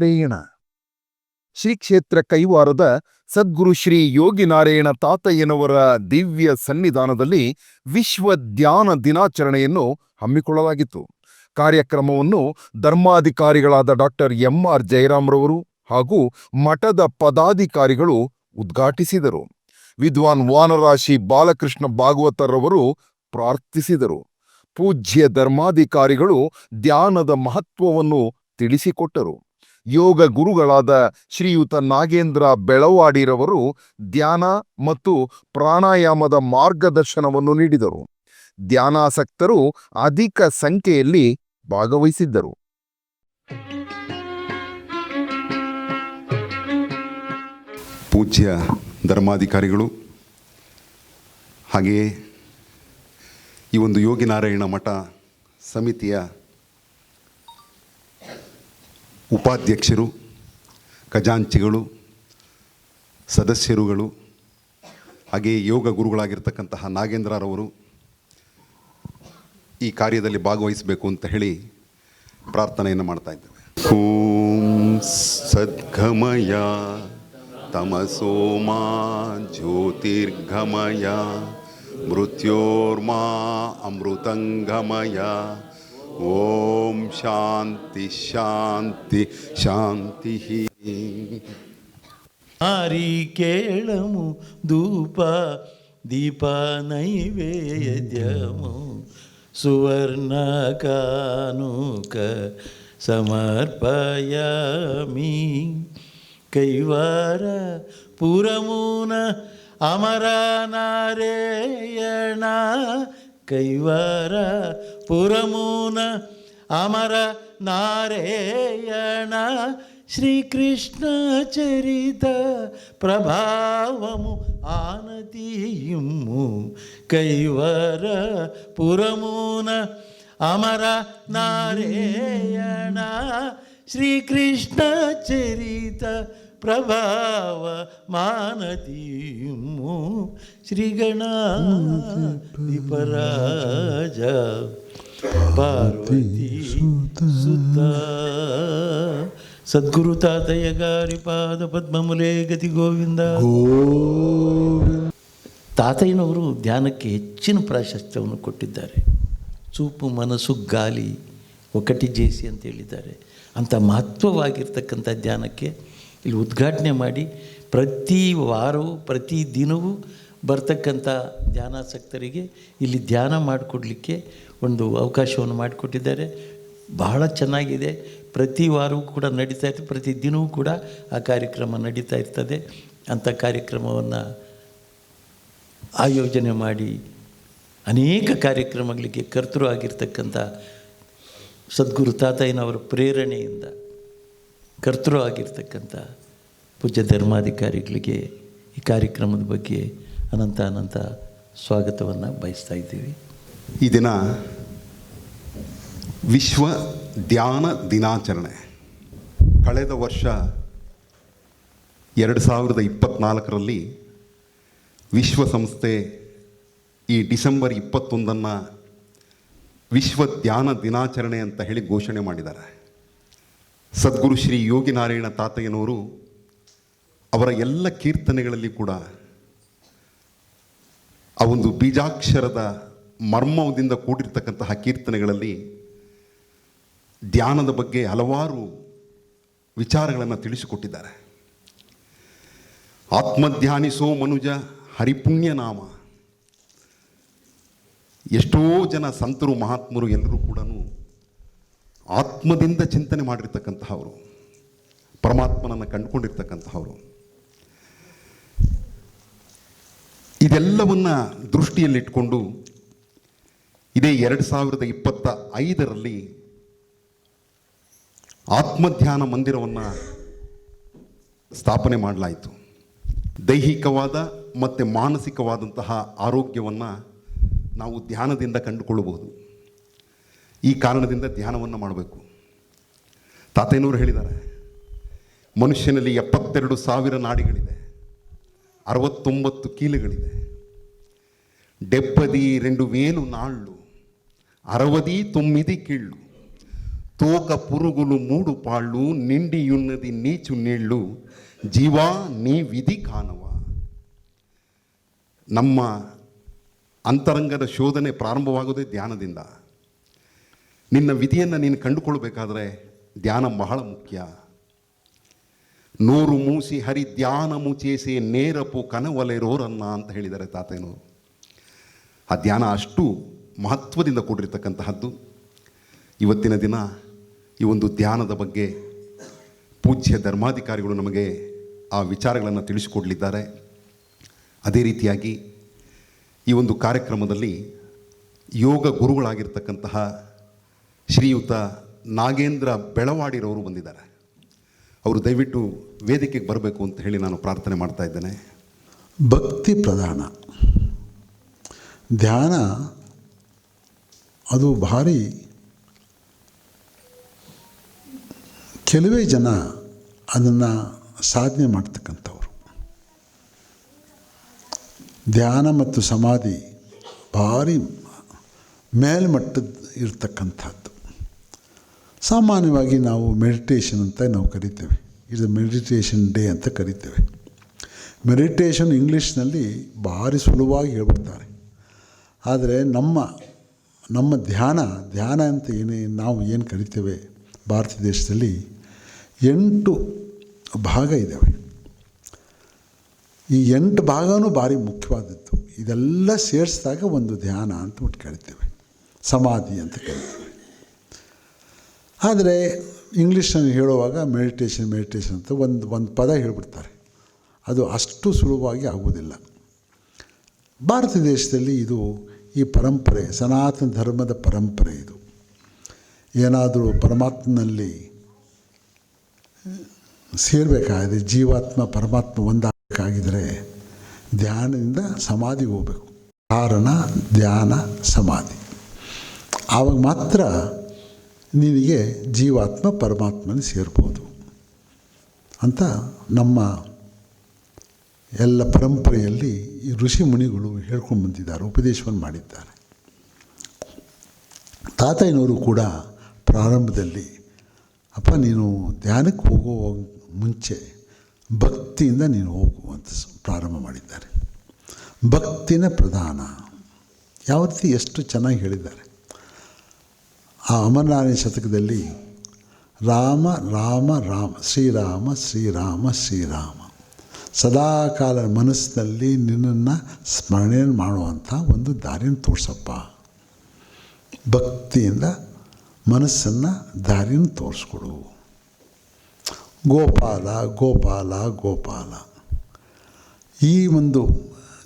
ಯೋಗನಾರಾಯಣ ಶ್ರೀ ಕ್ಷೇತ್ರ ಕೈವಾರದ ಸದ್ಗುರು ಶ್ರೀ ಯೋಗಿನಾರಾಯಣ ತಾತಯ್ಯನವರ ದಿವ್ಯ ಸನ್ನಿಧಾನದಲ್ಲಿ ವಿಶ್ವ ಧ್ಯಾನ ದಿನಾಚರಣೆಯನ್ನು ಹಮ್ಮಿಕೊಳ್ಳಲಾಗಿತ್ತು. ಕಾರ್ಯಕ್ರಮವನ್ನು ಧರ್ಮಾಧಿಕಾರಿಗಳಾದ ಡಾಕ್ಟರ್ ಎಂಆರ್ ಜಯರಾಮ್ರವರು ಹಾಗೂ ಮಠದ ಪದಾಧಿಕಾರಿಗಳು ಉದ್ಘಾಟಿಸಿದರು. ವಿದ್ವಾನ್ ವಾನರಾಶಿ ಬಾಲಕೃಷ್ಣ ಭಾಗವತರವರು ಪ್ರಾರ್ಥಿಸಿದರು. ಪೂಜ್ಯ ಧರ್ಮಾಧಿಕಾರಿಗಳು ಧ್ಯಾನದ ಮಹತ್ವವನ್ನು ತಿಳಿಸಿಕೊಟ್ಟರು. ಯೋಗ ಗುರುಗಳಾದ ಶ್ರೀಯುತ ನಾಗೇಂದ್ರ ಬೆಳವಾಡಿರವರು ಧ್ಯಾನ ಮತ್ತು ಪ್ರಾಣಾಯಾಮದ ಮಾರ್ಗದರ್ಶನವನ್ನು ನೀಡಿದರು. ಧ್ಯಾನಾಸಕ್ತರು ಅಧಿಕ ಸಂಖ್ಯೆಯಲ್ಲಿ ಭಾಗವಹಿಸಿದ್ದರು. ಪೂಜ್ಯ ಧರ್ಮಾಧಿಕಾರಿಗಳು, ಹಾಗೆಯೇ ಈ ಒಂದು ಯೋಗಿನಾರಾಯಣ ಮಠ ಸಮಿತಿಯ ಉಪಾಧ್ಯಕ್ಷರು, ಖಜಾಂಚಿಗಳು, ಸದಸ್ಯರುಗಳು ಹಾಗೆಯೇ ಯೋಗ ಗುರುಗಳಾಗಿರ್ತಕ್ಕಂತಹ ನಾಗೇಂದ್ರರವರು ಈ ಕಾರ್ಯದಲ್ಲಿ ಭಾಗವಹಿಸಬೇಕು ಅಂತ ಹೇಳಿ ಪ್ರಾರ್ಥನೆಯನ್ನು ಮಾಡ್ತಾ ಇದ್ದೇವೆ. ಓಂ ಸದ್ಗಮಯ ತಮಸೋಮಾ ಜ್ಯೋತಿರ್ಗಮಯ ಮೃತ್ಯೋರ್ಮಾ ಅಮೃತಂಗಮಯ ఓం శాంతి శాంతి శాంతి నారికేళము ధూప దీప నైవేద్యము సువర్ణ కానుక సమర్పయామి. కైవార పురమున అమర నారేయణ. కైవార పురమున అమర నారాయణ శ్రీకృష్ణ చరిత ప్రభావము ఆనతీయము. కైవర పురమున అమర నారాయణ శ్రీకృష్ణ చరిత ప్రభావ మానతీయము శ్రీగణాధిపరాజ ಪಾರ್ವತಿ ಸುತ ಸದ್ಗುರು ತಾತಯ್ಯ ಗಾರಿ ಪಾದ ಪದ್ಮಮುಲೆ ಗತಿ ಗೋವಿಂದ. ತಾತಯ್ಯನವರು ಧ್ಯಾನಕ್ಕೆ ಹೆಚ್ಚಿನ ಪ್ರಾಶಸ್ತ್ಯವನ್ನು ಕೊಟ್ಟಿದ್ದಾರೆ. ಚೂಪು ಮನಸ್ಸು ಗಾಲಿ ಒಕಟಿ ಜೇಸಿ ಅಂತ ಹೇಳಿದ್ದಾರೆ. ಅಂಥ ಮಹತ್ವವಾಗಿರ್ತಕ್ಕಂಥ ಧ್ಯಾನಕ್ಕೆ ಇಲ್ಲಿ ಉದ್ಘಾಟನೆ ಮಾಡಿ ಪ್ರತಿ ವಾರವೂ, ಪ್ರತಿ ದಿನವೂ ಬರ್ತಕ್ಕಂಥ ಧ್ಯಾನಾಸಕ್ತರಿಗೆ ಇಲ್ಲಿ ಧ್ಯಾನ ಮಾಡಿಕೊಡ್ಲಿಕ್ಕೆ ಒಂದು ಅವಕಾಶವನ್ನು ಮಾಡಿಕೊಟ್ಟಿದ್ದಾರೆ. ಬಹಳ ಚೆನ್ನಾಗಿದೆ. ಪ್ರತಿ ವಾರವೂ ಕೂಡ ನಡೀತಾ ಇರ್ತದೆ ಪ್ರತಿ ದಿನವೂ ಕೂಡ ಆ ಕಾರ್ಯಕ್ರಮ ನಡೀತಾ ಇರ್ತದೆ. ಅಂಥ ಕಾರ್ಯಕ್ರಮವನ್ನು ಆಯೋಜನೆ ಮಾಡಿ ಅನೇಕ ಕಾರ್ಯಕ್ರಮಗಳಿಗೆ ಕರ್ತೃ ಆಗಿರ್ತಕ್ಕಂಥ ಸದ್ಗುರು ತಾತಯ್ಯನವರ ಪ್ರೇರಣೆಯಿಂದ ಕರ್ತೃ ಆಗಿರ್ತಕ್ಕಂಥ ಪೂಜ್ಯ ಧರ್ಮಾಧಿಕಾರಿಗಳಿಗೆ ಈ ಕಾರ್ಯಕ್ರಮದ ಬಗ್ಗೆ ಅನಂತ ಅನಂತ ಸ್ವಾಗತವನ್ನು ಬಯಸ್ತಾ ಇದ್ದೀವಿ. ಈ ದಿನ ವಿಶ್ವ ಧ್ಯಾನ ದಿನಾಚರಣೆ. ಕಳೆದ ವರ್ಷ ಎರಡು ಸಾವಿರದ ಇಪ್ಪತ್ತ್ನಾಲ್ಕರಲ್ಲಿ ವಿಶ್ವಸಂಸ್ಥೆ ಈ ಡಿಸೆಂಬರ್ ಇಪ್ಪತ್ತೊಂದನ್ನು ವಿಶ್ವ ಧ್ಯಾನ ದಿನಾಚರಣೆ ಅಂತ ಹೇಳಿ ಘೋಷಣೆ ಮಾಡಿದ್ದಾರೆ. ಸದ್ಗುರು ಶ್ರೀ ಯೋಗಿನಾರಾಯಣ ತಾತಯ್ಯನವರು ಅವರ ಎಲ್ಲ ಕೀರ್ತನೆಗಳಲ್ಲಿ ಕೂಡ ಆ ಒಂದು ಬೀಜಾಕ್ಷರದ ಮರ್ಮದಿಂದ ಕೂಡಿರ್ತಕ್ಕಂತಹ ಕೀರ್ತನೆಗಳಲ್ಲಿ ಧ್ಯಾನದ ಬಗ್ಗೆ ಹಲವಾರು ವಿಚಾರಗಳನ್ನು ತಿಳಿಸಿಕೊಟ್ಟಿದ್ದಾರೆ. ಆತ್ಮಧ್ಯಾನಿಸೋ ಮನುಜ ಹರಿಪುಣ್ಯನಾಮ ಎಷ್ಟೋ ಜನ ಸಂತರು ಮಹಾತ್ಮರು ಎಲ್ಲರೂ ಕೂಡ ಆತ್ಮದಿಂದ ಚಿಂತನೆ ಮಾಡಿರ್ತಕ್ಕಂತಹವರು, ಪರಮಾತ್ಮನನ್ನು ಕಂಡುಕೊಂಡಿರ್ತಕ್ಕಂತಹವರು. ಇದೆಲ್ಲವನ್ನು ದೃಷ್ಟಿಯಲ್ಲಿಟ್ಕೊಂಡು ಇದೇ ಎರಡು ಸಾವಿರದ ಇಪ್ಪತ್ತ ಐದರಲ್ಲಿ ಆತ್ಮಧ್ಯಾನ ಮಂದಿರವನ್ನು ಸ್ಥಾಪನೆ ಮಾಡಲಾಯಿತು. ದೈಹಿಕವಾದ ಮತ್ತು ಮಾನಸಿಕವಾದಂತಹ ಆರೋಗ್ಯವನ್ನು ನಾವು ಧ್ಯಾನದಿಂದ ಕಂಡುಕೊಳ್ಳಬಹುದು. ಈ ಕಾರಣದಿಂದ ಧ್ಯಾನವನ್ನು ಮಾಡಬೇಕು. ತಾತಯ್ಯನವರು ಹೇಳಿದ್ದಾರೆ, ಮನುಷ್ಯನಲ್ಲಿ ಎಪ್ಪತ್ತೆರಡು ಸಾವಿರ ನಾಡಿಗಳಿದೆ ಅರವತ್ತೊಂಬತ್ತು ಕೀಲುಗಳಿದೆ ಡೆಬ್ಬದಿ ರೆಂಡು ವೇಲು ನಾళ్ళు అరవది తొమ్మిది కీళ్ళు తోక పురుగులు మూడు పాళ్ళు నిండియున్నది నీచు నీళ్ళు జీవా నీ ವಿಧಿ ಕಾಣವ ನಮ್ಮ ಅಂತರಂಗದ ಶೋಧನೆ ಪ್ರಾರಂಭವಾಗೋದೇ ಧ್ಯಾನದಿಂದ ನಿನ್ನ ವಿಧಿಯನ್ನು ನೀನು ಕಂಡುಕೊಳ್ಬೇಕಾದ್ರೆ ಧ್ಯಾನ ಬಹಳ ಮುಖ್ಯ ನೂರು ಮೂಸಿ ಹರಿ ಧ್ಯಾನ ಮುಚೇಸೆ ನೇರಪು ಕನವಲೆರೋರನ್ನ ಅಂತ ಹೇಳಿದ್ದಾರೆ ತಾತಯ್ಯನವರು ಆ ಧ್ಯಾನ ಅಷ್ಟು ಮಹತ್ವದಿಂದ ಕೂಡಿರ್ತಕ್ಕಂತಹದ್ದು. ಇವತ್ತಿನ ದಿನ ಈ ಒಂದು ಧ್ಯಾನದ ಬಗ್ಗೆ ಪೂಜ್ಯ ಧರ್ಮಾಧಿಕಾರಿಗಳು ನಮಗೆ ಆ ವಿಚಾರಗಳನ್ನು ತಿಳಿಸಿಕೊಡಲಿದ್ದಾರೆ. ಅದೇ ರೀತಿಯಾಗಿ ಈ ಒಂದು ಕಾರ್ಯಕ್ರಮದಲ್ಲಿ ಯೋಗ ಗುರುಗಳಾಗಿರ್ತಕ್ಕಂತಹ ಶ್ರೀಯುತ ನಾಗೇಂದ್ರ ಬೆಳವಾಡಿರವರು ಬಂದಿದ್ದಾರೆ. ಅವರು ದಯವಿಟ್ಟು ವೇದಿಕೆಗೆ ಬರಬೇಕು ಅಂತ ಹೇಳಿ ನಾನು ಪ್ರಾರ್ಥನೆ ಮಾಡ್ತಾ ಇದ್ದೇನೆ. ಭಕ್ತಿ ಪ್ರಧಾನ. ಧ್ಯಾನ ಅದು ಭಾರಿ. ಕೆಲವೇ ಜನ ಅದನ್ನು ಸಾಧನೆ ಮಾಡ್ತಕ್ಕಂಥವ್ರು. ಧ್ಯಾನ ಮತ್ತು ಸಮಾಧಿ ಭಾರಿ ಮೇಲ್ಮಟ್ಟದ ಇರ್ತಕ್ಕಂಥದ್ದು. ಸಾಮಾನ್ಯವಾಗಿ ನಾವು ಮೆಡಿಟೇಷನ್ ಅಂತ ನಾವು ಕರಿತೇವೆ. ಇದು ಮೆಡಿಟೇಷನ್ ಡೇ ಅಂತ ಕರಿತೇವೆ. ಮೆಡಿಟೇಷನ್ ಇಂಗ್ಲೀಷ್ನಲ್ಲಿ ಭಾರಿ ಸುಲಭವಾಗಿ ಹೇಳ್ಬಿಡ್ತಾರೆ. ಆದರೆ ನಮ್ಮ ನಮ್ಮ ಧ್ಯಾನ ಧ್ಯಾನ ಅಂತ ಏನೇ ನಾವು ಏನು ಕರಿತೇವೆ ಭಾರತ ದೇಶದಲ್ಲಿ ಎಂಟು ಭಾಗ ಇದ್ದಾವೆ ಈ ಎಂಟು ಭಾಗವೂ ಭಾರಿ ಮುಖ್ಯವಾದದ್ದು. ಇದೆಲ್ಲ ಸೇರಿಸಿದಾಗ ಒಂದು ಧ್ಯಾನ ಅಂತ ಬಿಟ್ಟು ಕರಿತೇವೆ. ಸಮಾಧಿ ಅಂತ ಕರಿತೇವೆ. ಆದರೆ ಇಂಗ್ಲೀಷ್ನಲ್ಲಿ ಹೇಳುವಾಗ ಮೆಡಿಟೇಷನ್ ಮೆಡಿಟೇಷನ್ ಅಂತ ಒಂದು ಒಂದು ಪದ ಹೇಳ್ಬಿಡ್ತಾರೆ. ಅದು ಅಷ್ಟು ಸುಲಭವಾಗಿ ಆಗುವುದಿಲ್ಲ. ಭಾರತ ದೇಶದಲ್ಲಿ ಇದು ಈ ಪರಂಪರೆ, ಸನಾತನ ಧರ್ಮದ ಪರಂಪರೆ ಇದು. ಏನಾದರೂ ಪರಮಾತ್ಮನಲ್ಲಿ ಸೇರಬೇಕಾಗಿದೆ, ಜೀವಾತ್ಮ, ಪರಮಾತ್ಮ ಒಂದಾಗಬೇಕಾಗಿದ್ದರೆ ಧ್ಯಾನದಿಂದ ಸಮಾಧಿಗೆ ಹೋಗಬೇಕು. ಕಾರಣ ಧ್ಯಾನ, ಸಮಾಧಿ. ಆವಾಗ ಮಾತ್ರ ನಿನಗೆ ಜೀವಾತ್ಮ, ಪರಮಾತ್ಮನ ಸೇರ್ಬೋದು ಅಂತ ನಮ್ಮ ಎಲ್ಲ ಪರಂಪರೆಯಲ್ಲಿ ಈ ಋಷಿ ಮುನಿಗಳು ಹೇಳ್ಕೊಂಡು ಬಂದಿದ್ದಾರೆ ಉಪದೇಶವನ್ನು ಮಾಡಿದ್ದಾರೆ. ತಾತಯ್ಯನವರು ಕೂಡ ಪ್ರಾರಂಭದಲ್ಲಿ, ಅಪ್ಪ, ನೀನು ಧ್ಯಾನಕ್ಕೆ ಹೋಗೋ ಮುಂಚೆ ಭಕ್ತಿಯಿಂದ ನೀನು ಹೋಗುವಂತ ಪ್ರಾರಂಭ ಮಾಡಿದ್ದಾರೆ. ಭಕ್ತಿನ ಪ್ರಧಾನ. ಯಾವ ರೀತಿ ಎಷ್ಟು ಚೆನ್ನಾಗಿ ಹೇಳಿದ್ದಾರೆ. ಆ ಅಮರನಾರಾಯಣ ಶತಕದಲ್ಲಿ, ರಾಮ ರಾಮ ರಾಮ, ಶ್ರೀರಾಮ ಶ್ರೀರಾಮ ಶ್ರೀರಾಮ ಸದಾಕಾಲ ಮನಸ್ಸಿನಲ್ಲಿ ನಿನ್ನನ್ನು ಸ್ಮರಣೆ ಮಾಡುವಂಥ ಒಂದು ದಾರಿಯನ್ನು ತೋರಿಸಪ್ಪ. ಭಕ್ತಿಯಿಂದ ಮನಸ್ಸನ್ನು ದಾರಿನ ತೋರಿಸ್ಕೊಡು. ಗೋಪಾಲ ಗೋಪಾಲ ಗೋಪಾಲ. ಈ ಒಂದು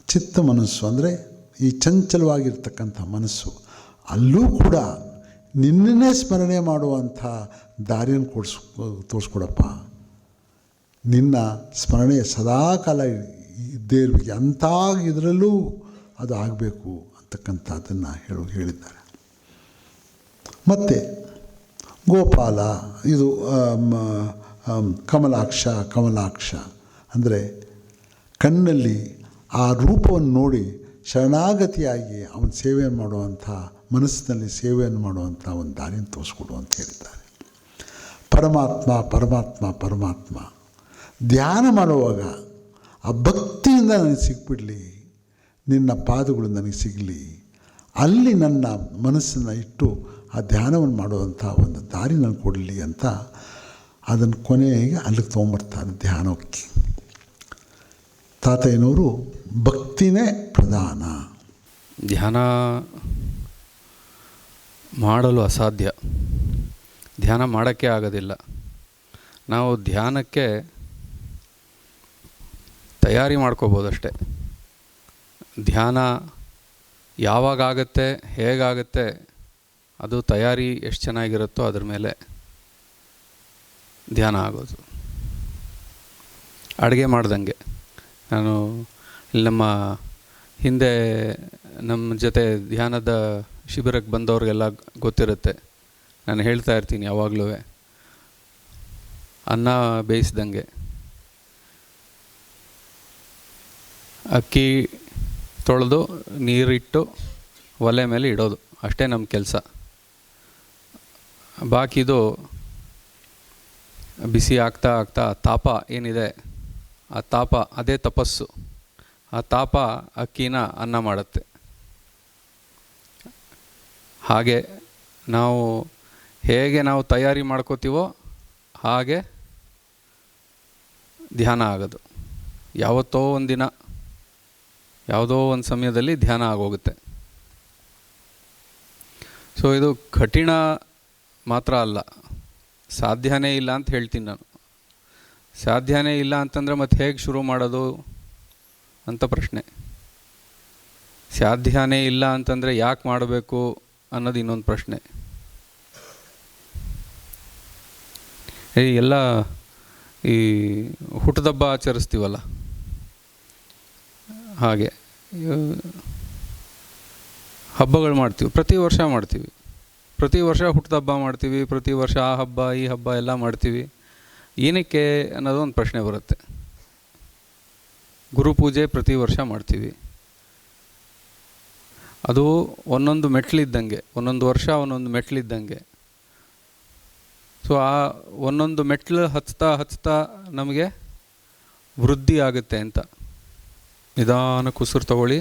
ಚಿತ್ತ ಮನಸ್ಸು ಅಂದರೆ ಈ ಚಂಚಲವಾಗಿರ್ತಕ್ಕಂಥ ಮನಸ್ಸು. ಅಲ್ಲೂ ಕೂಡ ನಿನ್ನನ್ನೇ ಸ್ಮರಣೆ ಮಾಡುವಂಥ ದಾರಿಯನ್ನು ಕೊಡಿಸ್, ತೋರಿಸ್ಕೊಡಪ್ಪ. ನಿನ್ನ ಸ್ಮರಣೆ ಸದಾಕಾಲ ಇದ್ದೇ ಇರಬೇಕು. ಅಂಥ ಇದರಲ್ಲೂ ಅದು ಆಗಬೇಕು ಅಂತಕ್ಕಂಥದ್ದನ್ನು ಹೇಳು, ಹೇಳಿದ್ದಾರೆ. ಮತ್ತು ಗೋಪಾಲ, ಇದು ಕಮಲಾಕ್ಷ ಕಮಲಾಕ್ಷ, ಅಂದರೆ ಕಣ್ಣಲ್ಲಿ ಆ ರೂಪವನ್ನು ನೋಡಿ ಶರಣಾಗತಿಯಾಗಿ ಅವನ ಸೇವೆಯನ್ನು ಮಾಡುವಂಥ, ಮನಸ್ಸಿನಲ್ಲಿ ಸೇವೆಯನ್ನು ಮಾಡುವಂಥ ಒಂದು ದಾರಿಯನ್ನು ತೋರಿಸ್ಕೊಡು ಅಂತ ಹೇಳಿದ್ದಾರೆ. ಪರಮಾತ್ಮ ಪರಮಾತ್ಮ ಪರಮಾತ್ಮ. ಧ್ಯಾನ ಮಾಡುವಾಗ ಆ ಭಕ್ತಿಯಿಂದ ನನಗೆ ಸಿಕ್ಬಿಡಲಿ, ನಿನ್ನ ಪಾದಗಳು ನನಗೆ ಸಿಗಲಿ. ಅಲ್ಲಿ ನನ್ನ ಮನಸ್ಸನ್ನು ಇಟ್ಟು ಆ ಧ್ಯಾನವನ್ನು ಮಾಡುವಂಥ ಒಂದು ದಾರಿ ನನಗೆ ಕೊಡಲಿ ಅಂತ ಅದನ್ನು ಕೊನೆಗೆ ಅಲ್ಲಿಗೆ ತೊಗೊಂಬರ್ತಾರೆ ಧ್ಯಾನಕ್ಕೆ. ತಾತಯ್ಯನವರು ಭಕ್ತಿನೇ ಪ್ರಧಾನ. ಧ್ಯಾನ ಮಾಡಲು ಅಸಾಧ್ಯ. ಧ್ಯಾನ ಮಾಡೋಕ್ಕೆ ಆಗೋದಿಲ್ಲ. ನಾವು ಧ್ಯಾನಕ್ಕೆ ತಯಾರಿ ಮಾಡ್ಕೋಬೋದಷ್ಟೆ. ಧ್ಯಾನ ಯಾವಾಗ ಆಗುತ್ತೆ ಹೇಗಾಗುತ್ತೆ, ಅದು ತಯಾರಿ ಎಷ್ಟು ಚೆನ್ನಾಗಿರುತ್ತೋ ಅದ್ರ ಮೇಲೆ ಧ್ಯಾನ ಆಗೋದು. ಅಡುಗೆ ಮಾಡ್ದಂಗೆ. ನಾನು ನಮ್ಮ ಹಿಂದೆ ನಮ್ಮ ಜೊತೆ ಧ್ಯಾನದ ಶಿಬಿರಕ್ಕೆ ಬಂದವ್ರಿಗೆಲ್ಲ ಗೊತ್ತಿರುತ್ತೆ. ನಾನು ಹೇಳ್ತಾ ಇರ್ತೀನಿ ಯಾವಾಗಲೂ ಅನ್ನ ಬೇಯಿಸ್ದಂಗೆ. ಅಕ್ಕಿ ತೊಳೆದು ನೀರಿಟ್ಟು ಒಲೆ ಮೇಲೆ ಇಡೋದು. ಅಷ್ಟೇ ನಮ್ಮ ಕೆಲಸ. ಬಾಕಿದು ಬಿಸಿ ಆಗ್ತಾ ಆಗ್ತಾ ತಾಪ ಏನಿದೆ? ಆ ತಾಪ, ಅದೇ ತಪಸ್ಸು. ಆ ತಾಪ ಅಕ್ಕಿನ ಅನ್ನ ಮಾಡುತ್ತೆ. ಹಾಗೆ ನಾವು ಹೇಗೆ ನಾವು ತಯಾರಿ ಮಾಡ್ಕೋತೀವೋ ಹಾಗೆ ಧ್ಯಾನ ಆಗೋದು. ಯಾವತ್ತೋ ಒಂದಿನ ದಿನ ಯಾವುದೋ ಒಂದು ಸಮಯದಲ್ಲಿ ಧ್ಯಾನ ಆಗೋಗುತ್ತೆ. ಸೊ ಇದು ಕಠಿಣ ಮಾತ್ರ ಅಲ್ಲ. ಸಾಧ್ಯನೇ ಇಲ್ಲ ಅಂತ ಹೇಳ್ತೀನಿ ನಾನು. ಸಾಧ್ಯನೇ ಇಲ್ಲ ಅಂತಂದರೆ ಮತ್ತೆ ಹೇಗೆ ಶುರು ಮಾಡೋದು ಅಂತ ಪ್ರಶ್ನೆ. ಸಾಧ್ಯನೇ ಇಲ್ಲ ಅಂತಂದರೆ ಯಾಕೆ ಮಾಡಬೇಕು ಅನ್ನೋದು ಇನ್ನೊಂದು ಪ್ರಶ್ನೆ. ಎಲ್ಲ ಈ ಹುಟ್ಟದಬ್ಬ ಆಚರಿಸ್ತೀವಲ್ಲ. ಹಾಗೆ. ಹಬ್ಬಗಳು ಮಾಡ್ತೀವಿ. ಪ್ರತಿ ವರ್ಷ ಮಾಡ್ತೀವಿ. ಪ್ರತಿ ವರ್ಷ ಹುಟ್ಟದಬ್ಬ ಮಾಡ್ತೀವಿ. ಪ್ರತಿ ವರ್ಷ ಆ ಹಬ್ಬ, ಈ ಹಬ್ಬ ಎಲ್ಲ ಮಾಡ್ತೀವಿ. ಏನಕ್ಕೆ ಅನ್ನೋದು ಒಂದು ಪ್ರಶ್ನೆ ಬರುತ್ತೆ. ಗುರುಪೂಜೆ ಪ್ರತಿ ವರ್ಷ ಮಾಡ್ತೀವಿ. ಅದು ಒಂದೊಂದು ಮೆಟ್ಲಿದ್ದಂಗೆ, ಒಂದೊಂದು ವರ್ಷ ಒಂದೊಂದು ಮೆಟ್ಲಿದ್ದಂಗೆ. ಸೊ ಆ ಒಂದೊಂದು ಮೆಟ್ಲು ಹಚ್ತಾ ಹಚ್ತಾ ನಮಗೆ ವೃದ್ಧಿ ಆಗುತ್ತೆ ಅಂತ. ನಿಧಾನ ಕುಸುರು ತಗೊಳ್ಳಿ.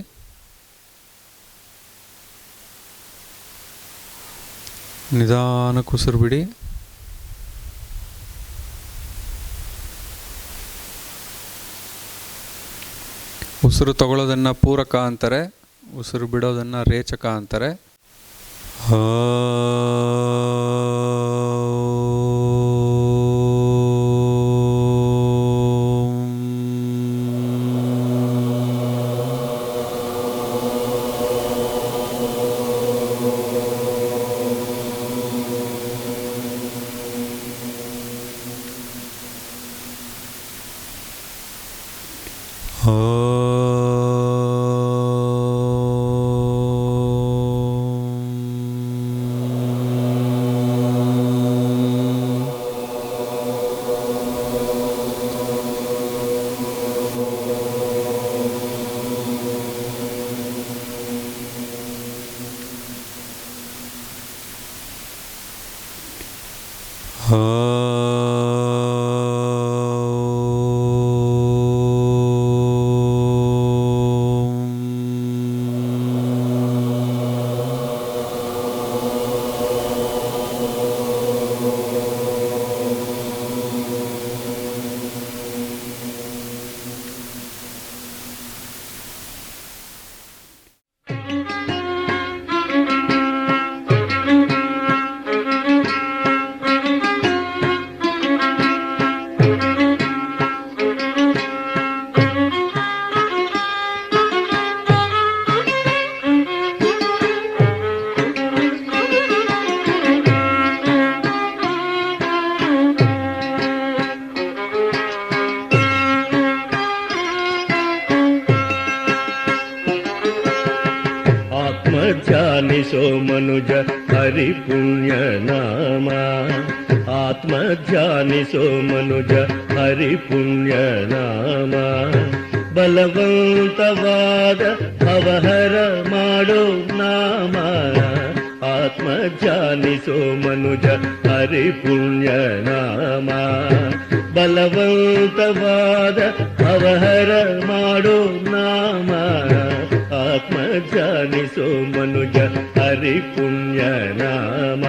ನಿಧಾನ ಕುಸುರು ಬಿಡಿ. ಉಸಿರು ತಗೊಳ್ಳೋದನ್ನು ಪೂರಕ ಅಂತಾರೆ ಉಸಿರು ಬಿಡೋದನ್ನು ರೇಚಕ ಅಂತಾರೆ. ನಾಮ ಆತ್ಮ ಧ್ಯಾನಿಸೋ ಮನುಜ ಹರಿ ಪುಣ್ಯ ನಾಮ ಬಲವಂತವಾದ ಅವಹರ ಮಾಡೋ ನಾಮ ಆತ್ಮ ಧ್ಯಾನಿಸೋ ಮನುಜ ಹರಿ ಪುಣ್ಯ ನಾಮ ಬಲವಂತವಾದ ಅವಹರ ಮಾಡೋ ನಾಮ ಆತ್ಮ ಜಾನಿಸೋ ಮನುಜ ಹರಿ ಪುಣ್ಯ ನಾಮ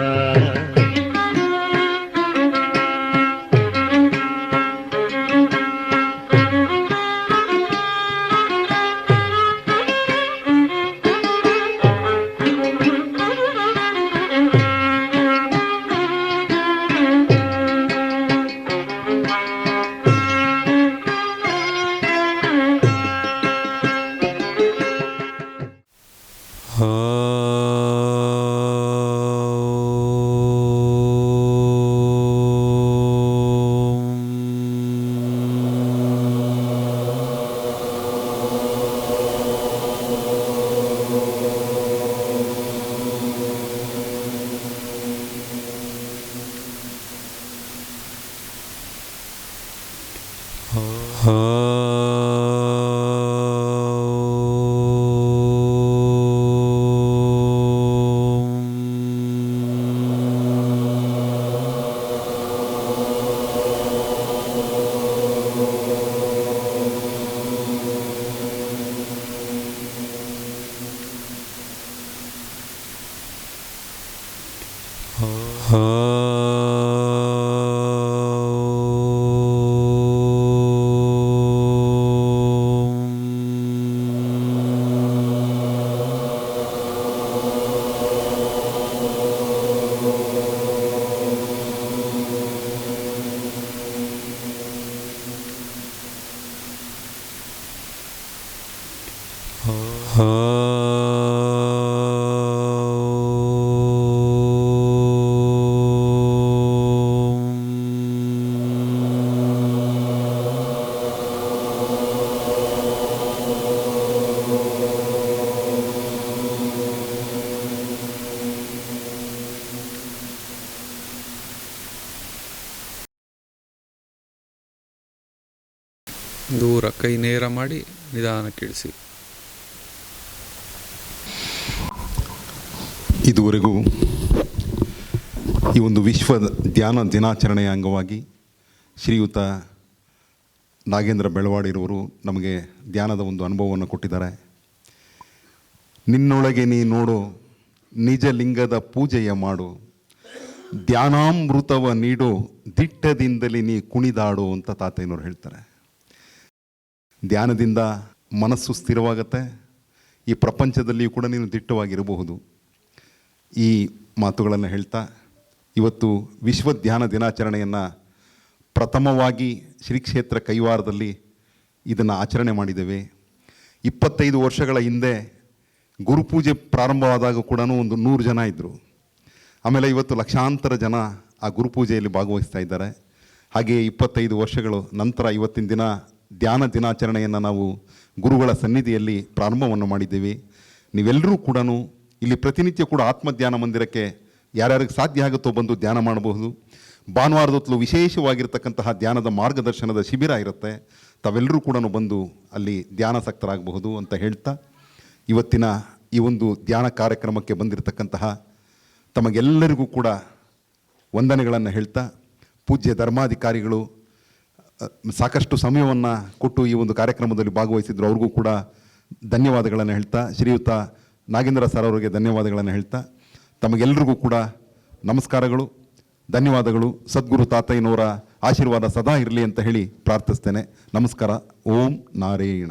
ದೂರ ಕೈ ನೇರ ಮಾಡಿ ನಿಧಾನಕ್ಕೆ ಇಳಿಸಿ ಇದುವರೆಗೂ ಈ ಒಂದು ವಿಶ್ವ ಧ್ಯಾನ ದಿನಾಚರಣೆಯ ಅಂಗವಾಗಿ ಶ್ರೀಯುತ ನಾಗೇಂದ್ರ ಬೆಳವಾಡಿರವರು ನಮಗೆ ಧ್ಯಾನದ ಒಂದು ಅನುಭವವನ್ನು ಕೊಟ್ಟಿದ್ದಾರೆ. ನಿನ್ನೊಳಗೆ ನೀ ನೋಡು ನಿಜಲಿಂಗದ ಪೂಜೆಯ ಮಾಡು, ಧ್ಯಾನಾಮೃತವ ನೀಡು, ದಿಟ್ಟದಿಂದಲೇ ನೀ ಕುಣಿದಾಡು ಅಂತ ತಾತಯ್ಯನವ್ರು ಹೇಳ್ತಾರೆ. ಧ್ಯಾನದಿಂದ ಮನಸ್ಸು ಸ್ಥಿರವಾಗತ್ತೆ. ಈ ಪ್ರಪಂಚದಲ್ಲಿಯೂ ಕೂಡ ನೀನು ದಿಟ್ಟವಾಗಿರಬಹುದು. ಈ ಮಾತುಗಳನ್ನು ಹೇಳ್ತಾ, ಇವತ್ತು ವಿಶ್ವ ಧ್ಯಾನ ದಿನಾಚರಣೆಯನ್ನು ಪ್ರಥಮವಾಗಿ ಶ್ರೀ ಕ್ಷೇತ್ರ ಕೈವಾರದಲ್ಲಿ ಇದನ್ನು ಆಚರಣೆ ಮಾಡಿದ್ದೇವೆ. ಇಪ್ಪತ್ತೈದು ವರ್ಷಗಳ ಹಿಂದೆ ಗುರುಪೂಜೆ ಪ್ರಾರಂಭವಾದಾಗ ಕೂಡ ಒಂದು ನೂರು ಜನ ಇದ್ದರು ಆಮೇಲೆ ಇವತ್ತು ಲಕ್ಷಾಂತರ ಜನ ಆ ಗುರುಪೂಜೆಯಲ್ಲಿ ಭಾಗವಹಿಸ್ತಾ ಇದ್ದಾರೆ. ಹಾಗೆಯೇ ಇಪ್ಪತ್ತೈದು ವರ್ಷಗಳು ನಂತರ ಇವತ್ತಿನ ದಿನ ಧ್ಯಾನ ದಿನಾಚರಣೆಯನ್ನು ನಾವು ಗುರುಗಳ ಸನ್ನಿಧಿಯಲ್ಲಿ ಪ್ರಾರಂಭವನ್ನು ಮಾಡಿದ್ದೀವಿ. ನೀವೆಲ್ಲರೂ ಕೂಡ ಇಲ್ಲಿ ಪ್ರತಿನಿತ್ಯ ಕೂಡ ಆತ್ಮಧ್ಯಾನ ಮಂದಿರಕ್ಕೆ ಯಾರ್ಯಾರಿಗೆ ಸಾಧ್ಯ ಆಗುತ್ತೋ ಬಂದು ಧ್ಯಾನ ಮಾಡಬಹುದು. ಭಾನುವಾರದತ್ತಲು ವಿಶೇಷವಾಗಿರತಕ್ಕಂತಹ ಧ್ಯಾನದ ಮಾರ್ಗದರ್ಶನದ ಶಿಬಿರ ಇರುತ್ತೆ. ತಾವೆಲ್ಲರೂ ಕೂಡ ಬಂದು ಅಲ್ಲಿ ಧ್ಯಾನಾಸಕ್ತರಾಗಬಹುದು ಅಂತ ಹೇಳ್ತಾ, ಇವತ್ತಿನ ಈ ಒಂದು ಧ್ಯಾನ ಕಾರ್ಯಕ್ರಮಕ್ಕೆ ಬಂದಿರತಕ್ಕಂತಹ ತಮಗೆಲ್ಲರಿಗೂ ಕೂಡ ವಂದನೆಗಳನ್ನು ಹೇಳ್ತಾ, ಪೂಜ್ಯ ಧರ್ಮಾಧಿಕಾರಿಗಳು ಸಾಕಷ್ಟು ಸಮಯವನ್ನು ಕೊಟ್ಟು ಈ ಒಂದು ಕಾರ್ಯಕ್ರಮದಲ್ಲಿ ಭಾಗವಹಿಸಿದ್ರು. ಅವ್ರಿಗೂ ಕೂಡ ಧನ್ಯವಾದಗಳನ್ನು ಹೇಳ್ತಾ, ಶ್ರೀಯುತ ನಾಗೇಂದ್ರ ಸರ್ ಅವರಿಗೆ ಧನ್ಯವಾದಗಳನ್ನು ಹೇಳ್ತಾ ತಮಗೆಲ್ಲರಿಗೂ ಕೂಡ ನಮಸ್ಕಾರಗಳು, ಧನ್ಯವಾದಗಳು. ಸದ್ಗುರು ತಾತಯ್ಯನವರ ಆಶೀರ್ವಾದ ಸದಾ ಇರಲಿ ಅಂತ ಹೇಳಿ ಪ್ರಾರ್ಥಿಸ್ತೇನೆ. ನಮಸ್ಕಾರ. ಓಂ ನಾರಾಯಣ.